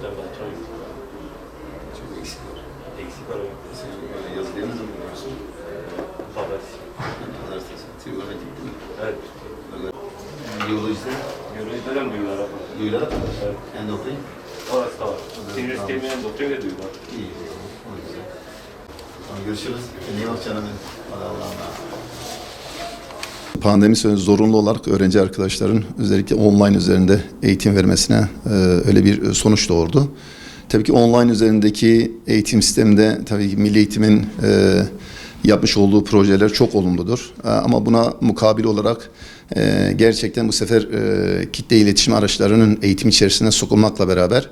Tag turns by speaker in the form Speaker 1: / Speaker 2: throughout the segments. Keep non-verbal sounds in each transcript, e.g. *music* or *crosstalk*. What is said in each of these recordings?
Speaker 1: Hocam ben çok
Speaker 2: Çok eksik var.
Speaker 1: eksik var.
Speaker 2: Mesela böyle yazılıya ne zaman gidiyorsun?
Speaker 1: Pazartesi.
Speaker 2: Pazartesi. Tribüne gittin mi?
Speaker 1: Evet.
Speaker 2: Böyle. Biyolojide
Speaker 1: Biyoloji dönem duyular ama.
Speaker 2: duyularak mı?
Speaker 1: Evet.
Speaker 2: Endokrin.
Speaker 1: Orası da var. Sinir sistemi endokrin ve duyular.
Speaker 2: İyi. O güzel. Tamam görüşürüz. İyi bak canım. Allah'a emanet.
Speaker 3: Pandemi süreci zorunlu olarak öğrenci arkadaşların özellikle online üzerinde eğitim vermesine e, öyle bir sonuç doğurdu. Tabii ki online üzerindeki eğitim sisteminde tabii ki Milli Eğitim'in e, yapmış olduğu projeler çok olumludur. E, ama buna mukabil olarak e, gerçekten bu sefer e, kitle iletişim araçlarının eğitim içerisine sokulmakla beraber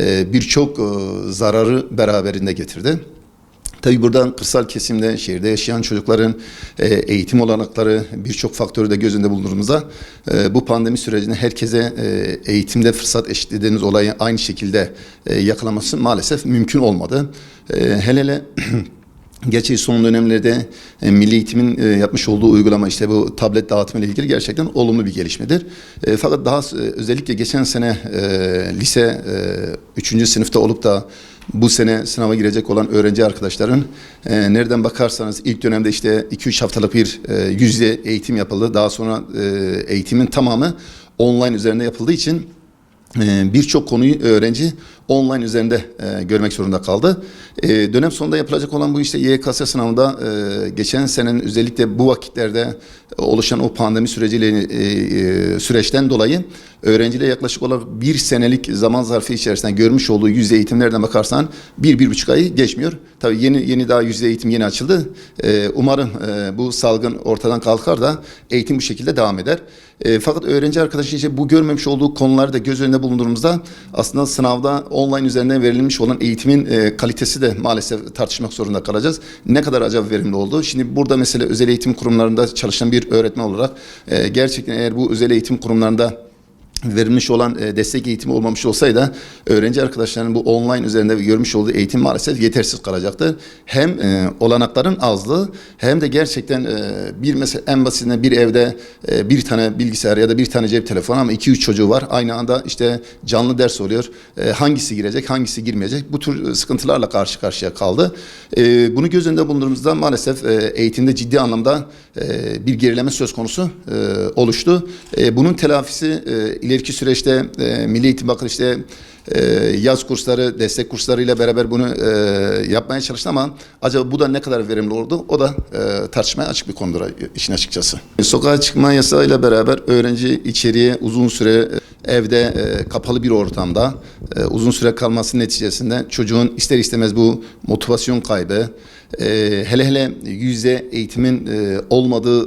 Speaker 3: e, birçok e, zararı beraberinde getirdi. Tabii buradan kırsal kesimde, şehirde yaşayan çocukların e, eğitim olanakları birçok faktörü de göz önünde bulundurduğumuzda e, bu pandemi sürecinde herkese e, eğitimde fırsat eşit dediğimiz olayı aynı şekilde e, yakalaması maalesef mümkün olmadı. E, hele hele *clears throat* Geçen son dönemlerde e, Milli Eğitim'in e, yapmış olduğu uygulama işte bu tablet dağıtımı ile ilgili gerçekten olumlu bir gelişmedir. E, fakat daha e, özellikle geçen sene e, lise 3. sınıfta olup da bu sene sınava girecek olan öğrenci arkadaşların e, nereden bakarsanız ilk dönemde işte 2-3 haftalık bir e, yüzde eğitim yapıldı. Daha sonra e, eğitimin tamamı online üzerinde yapıldığı için ee, birçok konuyu öğrenci online üzerinde e, görmek zorunda kaldı. E, dönem sonunda yapılacak olan bu işte YKS sınavında e, geçen senenin özellikle bu vakitlerde oluşan o pandemi süreciyle e, e, süreçten dolayı öğrenciyle yaklaşık olarak bir senelik zaman zarfı içerisinde görmüş olduğu yüzde eğitimlerden bakarsan bir, bir buçuk ayı geçmiyor. Tabii yeni yeni daha yüzde eğitim yeni açıldı. E, umarım e, bu salgın ortadan kalkar da eğitim bu şekilde devam eder. E, fakat öğrenci arkadaşı işte bu görmemiş olduğu konuları da göz önünde bulundurduğumuzda aslında sınavda online üzerinden verilmiş olan eğitimin e, kalitesi de maalesef tartışmak zorunda kalacağız. Ne kadar acaba verimli oldu? Şimdi burada mesela özel eğitim kurumlarında çalışan bir öğretmen olarak e, gerçekten eğer bu özel eğitim kurumlarında verilmiş olan e, destek eğitimi olmamış olsaydı öğrenci arkadaşlarının bu online üzerinde görmüş olduğu eğitim maalesef yetersiz kalacaktı. Hem e, olanakların azlığı hem de gerçekten e, bir mesela en basitinden bir evde e, bir tane bilgisayar ya da bir tane cep telefonu ama iki üç çocuğu var. Aynı anda işte canlı ders oluyor. E, hangisi girecek, hangisi girmeyecek? Bu tür sıkıntılarla karşı karşıya kaldı. E, bunu göz önünde bulundurduğumuzda maalesef e, eğitimde ciddi anlamda e, bir gerileme söz konusu e, oluştu. E, bunun telafisi e, ileriki süreçte e, Milli Eğitim Bakanı işte e, yaz kursları, destek kurslarıyla beraber bunu e, yapmaya çalıştı ama acaba bu da ne kadar verimli oldu? O da e, tartışmaya açık bir konudur işin açıkçası. Sokağa çıkma yasağıyla beraber öğrenci içeriye uzun süre e, evde e, kapalı bir ortamda e, uzun süre kalması neticesinde çocuğun ister istemez bu motivasyon kaybı, e, hele hele yüzde eğitimin e, olmadığı e,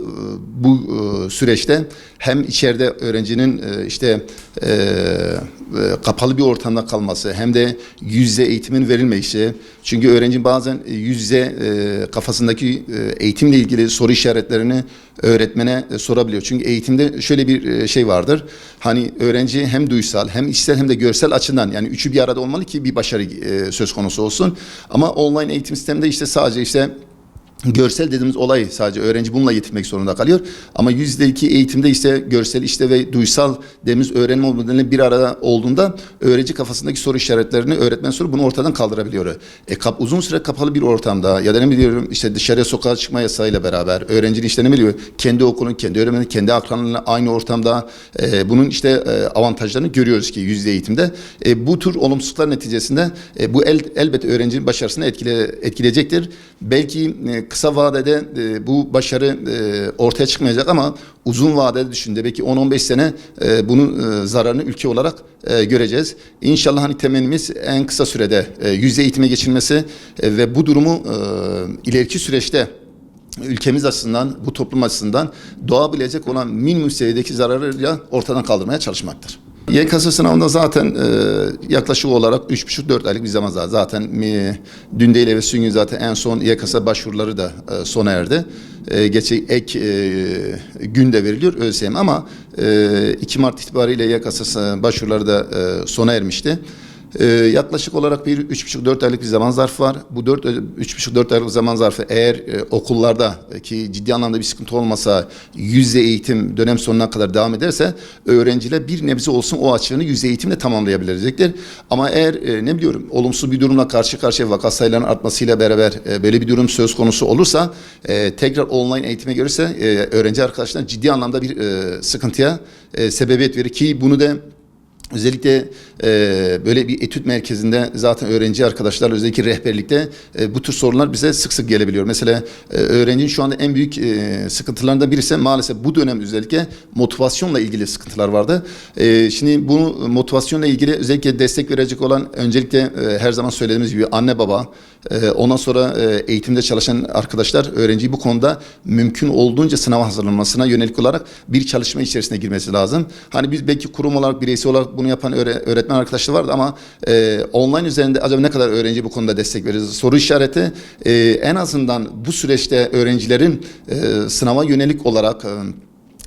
Speaker 3: bu e, süreçte hem içeride öğrencinin e, işte e, e, kapalı bir ortamda kalması hem de yüzde eğitimin verilmeyişi çünkü öğrenci bazen yüzde e, kafasındaki eğitimle ilgili soru işaretlerini öğretmene sorabiliyor. Çünkü eğitimde şöyle bir şey vardır. Hani öğrenci hem duysal hem içsel hem de görsel açıdan yani üçü bir arada olmalı ki bir başarı söz konusu olsun. Ama online eğitim sisteminde işte sadece işte Görsel dediğimiz olay sadece öğrenci bununla yetinmek zorunda kalıyor. Ama yüzde iki eğitimde ise görsel işte ve duysal dediğimiz öğrenme modelleri bir arada olduğunda öğrenci kafasındaki soru işaretlerini öğretmen soru bunu ortadan kaldırabiliyor. E, kap, uzun süre kapalı bir ortamda ya da ne biliyorum işte dışarıya sokağa çıkma yasağıyla beraber öğrencinin işte ne biliyor kendi okulun, kendi öğretmeni, kendi akranlarıyla aynı ortamda e, bunun işte e, avantajlarını görüyoruz ki yüzde eğitimde. E, bu tür olumsuzluklar neticesinde e, bu el, elbette öğrencinin başarısını etkile, etkileyecektir. Belki e, kısa vadede e, bu başarı e, ortaya çıkmayacak ama uzun vadede düşünde belki 10-15 sene e, bunun e, zararını ülke olarak e, göreceğiz. İnşallah hani temennimiz en kısa sürede e, yüzde eğitime geçilmesi e, ve bu durumu e, ileriki süreçte ülkemiz açısından, bu toplum açısından doğabilecek olan minimum seviyedeki zararıyla ortadan kaldırmaya çalışmaktır. YKS sınavında zaten e, yaklaşık olarak 3,5-4 aylık bir zaman zaten. Zaten e, dün değil ve gün zaten en son YKS başvuruları da e, sona erdi. E, geçe ek e, gün de veriliyor ÖSYM ama e, 2 Mart itibariyle YKS başvuruları da e, sona ermişti. Ee, yaklaşık olarak bir 3,5-4 aylık bir zaman zarfı var. Bu 4 3,5-4 aylık zaman zarfı eğer e, okullarda e, ki ciddi anlamda bir sıkıntı olmasa yüzde eğitim dönem sonuna kadar devam ederse öğrenciler bir nebze olsun o açığını yüzde eğitimle tamamlayabilecekler. Ama eğer e, ne biliyorum olumsuz bir durumla karşı karşıya vaka sayılarının artmasıyla beraber e, böyle bir durum söz konusu olursa e, tekrar online eğitime görürse e, öğrenci arkadaşlar ciddi anlamda bir e, sıkıntıya e, sebebiyet verir ki bunu da Özellikle e, böyle bir etüt merkezinde zaten öğrenci arkadaşlar özellikle rehberlikte e, bu tür sorunlar bize sık sık gelebiliyor. Mesela e, öğrencinin şu anda en büyük e, sıkıntılarından birisi maalesef bu dönem özellikle motivasyonla ilgili sıkıntılar vardı. E, şimdi bu motivasyonla ilgili özellikle destek verecek olan öncelikle e, her zaman söylediğimiz gibi anne baba ondan sonra e, eğitimde çalışan arkadaşlar öğrenciyi bu konuda mümkün olduğunca sınava hazırlanmasına yönelik olarak bir çalışma içerisine girmesi lazım. Hani biz belki kurum olarak bireysel olarak bunu yapan öğre- öğretmen arkadaşlar vardı ama e, online üzerinde acaba ne kadar öğrenci bu konuda destek veririz? Soru işareti e, en azından bu süreçte öğrencilerin e, sınava yönelik olarak e,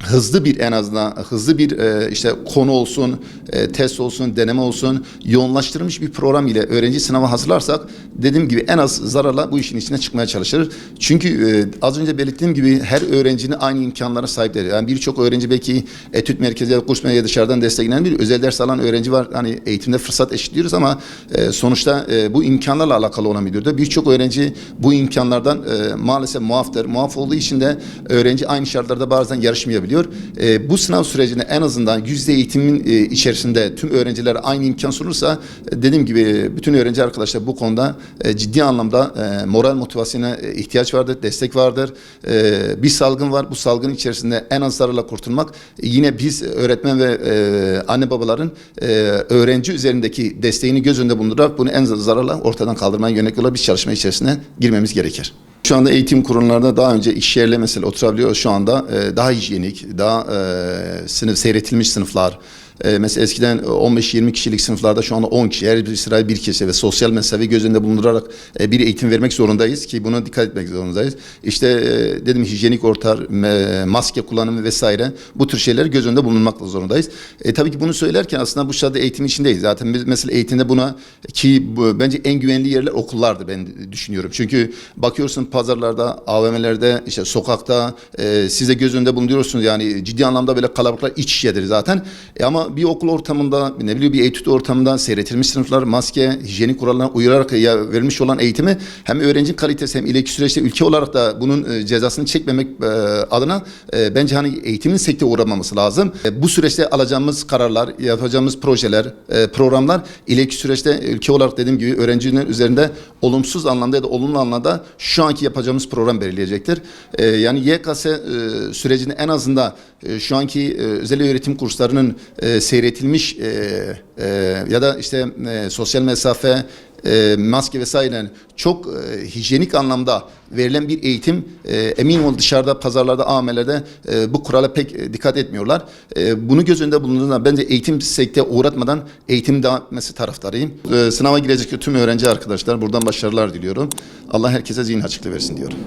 Speaker 3: hızlı bir en azından hızlı bir e, işte konu olsun, e, test olsun, deneme olsun yoğunlaştırılmış bir program ile öğrenci sınava hazırlarsak dediğim gibi en az zararla bu işin içine çıkmaya çalışır. Çünkü e, az önce belirttiğim gibi her öğrencinin aynı imkanlara sahipler. Yani birçok öğrenci belki etüt merkezi kurs merkezi dışarıdan desteklenen bir özel ders alan öğrenci var. Hani eğitimde fırsat eşitliyoruz ama e, sonuçta e, bu imkanlarla alakalı olan bir. Birçok öğrenci bu imkanlardan e, maalesef muaftır. Muaf olduğu için de öğrenci aynı şartlarda bazen yarışmayabiliyor. E, bu sınav sürecinde en azından yüzde eğitimin e, içerisinde tüm öğrencilere aynı imkan sunulursa e, dediğim gibi e, bütün öğrenci arkadaşlar bu konuda e, ciddi anlamda e, moral motivasyona e, ihtiyaç vardır, destek vardır. E, bir salgın var. Bu salgın içerisinde en az zararla kurtulmak e, yine biz öğretmen ve e, anne babaların e, öğrenci üzerindeki desteğini göz önünde bulundurarak bunu en zararla ortadan kaldırmaya yönelik olan bir çalışma içerisine girmemiz gerekir. Şu anda eğitim kurumlarında daha önce iş yerle mesela oturabiliyor. Şu anda e, daha hijyenik, daha e, sınıf seyretilmiş sınıflar. E, mesela eskiden 15-20 kişilik sınıflarda şu anda 10 kişi, her bir sırayı bir kişi ve sosyal mesafe göz önünde bulundurarak e, bir eğitim vermek zorundayız ki buna dikkat etmek zorundayız. İşte e, dedim hijyenik ortar, me- maske kullanımı vesaire bu tür şeyler göz önünde bulundurmakla zorundayız. E, tabii ki bunu söylerken aslında bu şartda eğitim içindeyiz. Zaten biz mesela eğitimde buna ki bu, bence en güvenli yerler okullardı ben düşünüyorum. Çünkü bakıyorsun pazarlarda, AVM'lerde, işte sokakta e, size göz önünde bulunduruyorsunuz. Yani ciddi anlamda böyle kalabalıklar iç içedir zaten. E, ama bir okul ortamında, ne bileyim bir etüt ortamında seyretilmiş sınıflar, maske, hijyenik kurallarına uyarak ya verilmiş olan eğitimi hem öğrenci kalitesi hem ileriki süreçte ülke olarak da bunun e, cezasını çekmemek e, adına e, bence hani eğitimin sekte uğramaması lazım. Bu süreçte alacağımız kararlar, yapacağımız projeler, programlar ileriki süreçte ülke olarak dediğim gibi öğrencinin üzerinde olumsuz anlamda ya da olumlu anlamda şu anki yapacağımız program belirleyecektir. Yani YKS sürecini en azından şu anki özel öğretim kurslarının seyretilmiş e, e, ya da işte e, sosyal mesafe, e, maske vesaire çok e, hijyenik anlamda verilen bir eğitim e, emin ol dışarıda pazarlarda AVM'lerde e, bu kurala pek dikkat etmiyorlar. E, bunu göz önünde bulundurduğunda bence eğitim sekte uğratmadan eğitim devam etmesi taraftarıyım. E, sınava girecek tüm öğrenci arkadaşlar buradan başarılar diliyorum. Allah herkese zihin açıklığı versin diyorum.